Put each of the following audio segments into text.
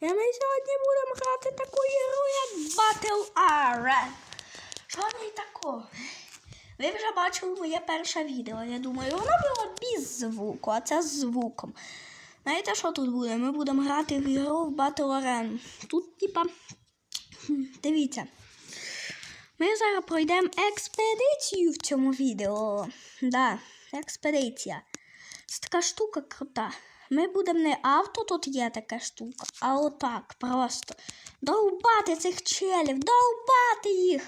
І ми сьогодні будемо грати таку ігру, як Battle Arena. Що в ній такого? Ви вже бачили моє перше відео. Я думаю, воно було без звуку, а це з звуком. Знаєте, що тут буде? Ми будемо грати в ігру в Battle Arena. Тут, типа, дивіться. Ми зараз пройдемо експедицію в цьому відео. Да, експедиція. Це така штука крута. Ми будемо не авто, тут є така штука, а отак просто. Довбати цих челів, довбати їх.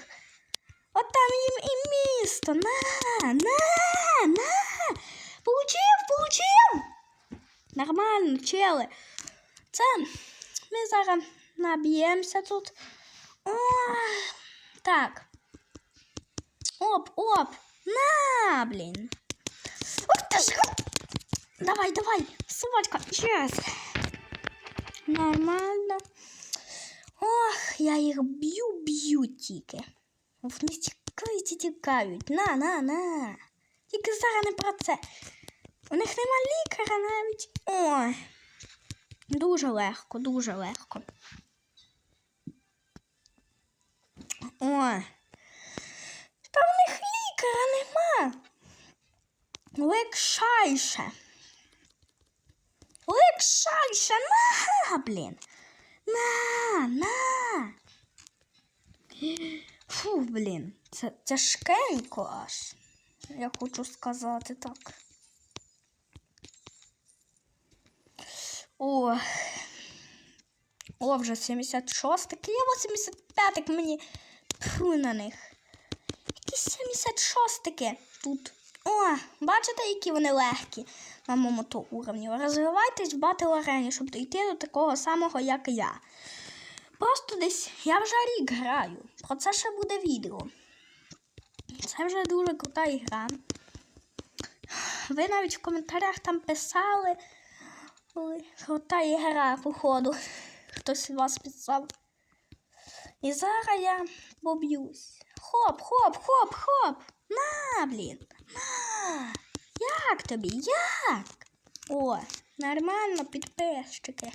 От там їм і місто. На, на, на. Получив, получив. Нормально, чели. Це ми зараз наб'ємося тут. О, так. Оп, оп. На, блін. Ух ти ж. Давай, давай, собачка, yes. Нормально. Ох, я їх б'ю, б'ю тільки. Вони тікають і тікають. На, на, на. Тільки зараз не про це. У них нема лікаря навіть. Ой. Дуже легко, дуже легко. Ой. Та в них лікаря нема. Легшайше. Легшайше. На, блін. На, на. Фу, блін. Це тяжкенько аж. Я хочу сказати так. О. О, вже 76 Я 85 мені Фу на них. Якісь 76 тут. О, бачите, які вони легкі на моєму то уровні. Розвивайтесь в батл арені, щоб дійти до такого самого, як я. Просто десь я вже рік граю. Про це ще буде відео. Це вже дуже крута ігра. Ви навіть в коментарях там писали. Ой, крута ігра, походу. Хтось вас писав. І зараз я поб'юсь. Хоп, хоп, хоп, хоп. На, блін. На. Як тобі? Як? О, нормально, підписчики.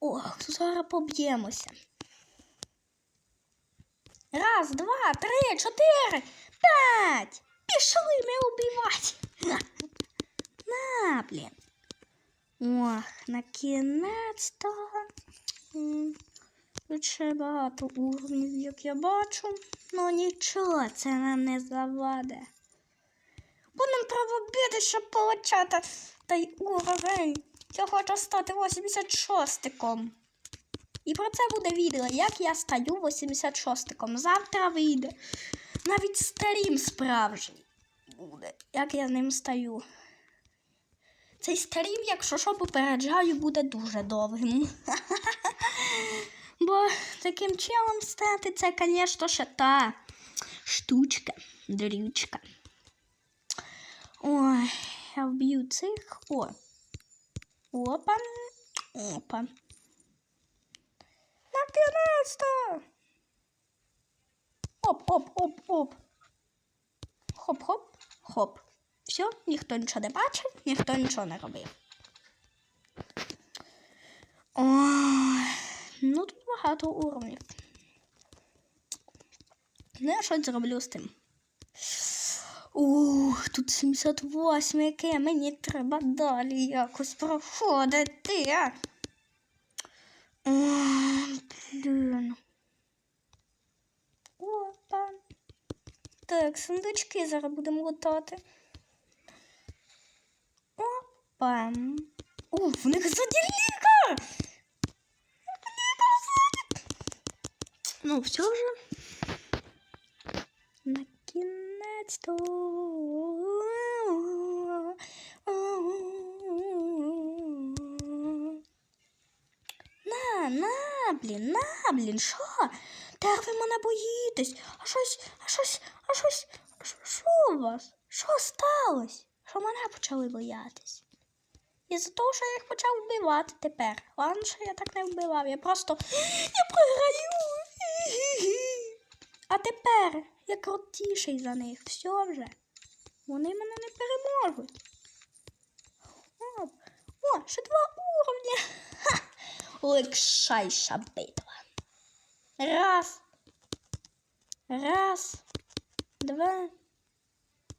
О, зараз поб'ємося. Раз, два, три, чотири, п'ять. Пішли ми убивати. На, блін. Ох, на кінець-то. Тут ще багато уровнів, як я бачу. Ну нічого, це нам не заваде. Треба бити, щоб получати той уровень. Я хочу стати 86-ком. І про це буде відео, як я стаю 86-ком. Завтра вийде. Навіть стрім справжній буде, як я ним стаю. Цей стрім, якщо що попереджаю, буде дуже довгим. Бо таким челом стати це, звісно, ще та штучка, дрючка. Ой, я вб'ю цих. О. Опа. Опа. Наконец-то! Оп, оп, оп, оп. Хоп-хоп, хоп. Все, ніхто нічого не бачив, ніхто нічого не робив. Ой, ну тут багато уровнів. Ну, я щось зроблю з тим. Ух, тут 78, яке мені треба далі якось проходити. Ой, блін. Опа. Так, сундучки зараз будемо лутати. Опа. О, в них ззаді Ну, все вже. На кінець-то. На, на, блін, на, блін, що? Так ви мене боїтесь? А щось, а щось, а щось, що у вас? Що сталося? Що мене почали боятись? І за того, що я їх почав вбивати тепер. Ладно, що я так не вбивав, я просто я програю. А тепер я крутіший за них. Все вже. Вони мене не переможуть. Оп. О, ще два уровня. Ха! легшайша битва. Раз. Раз. Два.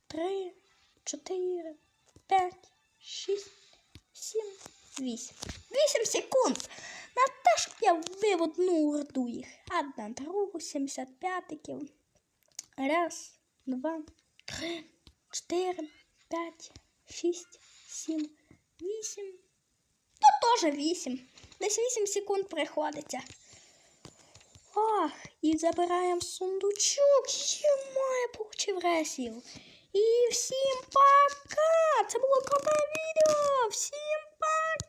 Три. Чотири. П'ять. Шість. Сім. Вісім. Вісім секунд. На те, щоб я вбив одну орду їх. Одна, другу, 75-ків. Раз, два, три, чотири, п'ять, шість, сім, вісім. Ну, теж вісім. Десь вісім секунд приходиться. Ах, і забираємо сундучок. Ємає, получив ресів. І всім пока! Це було круте відео! Всім пока!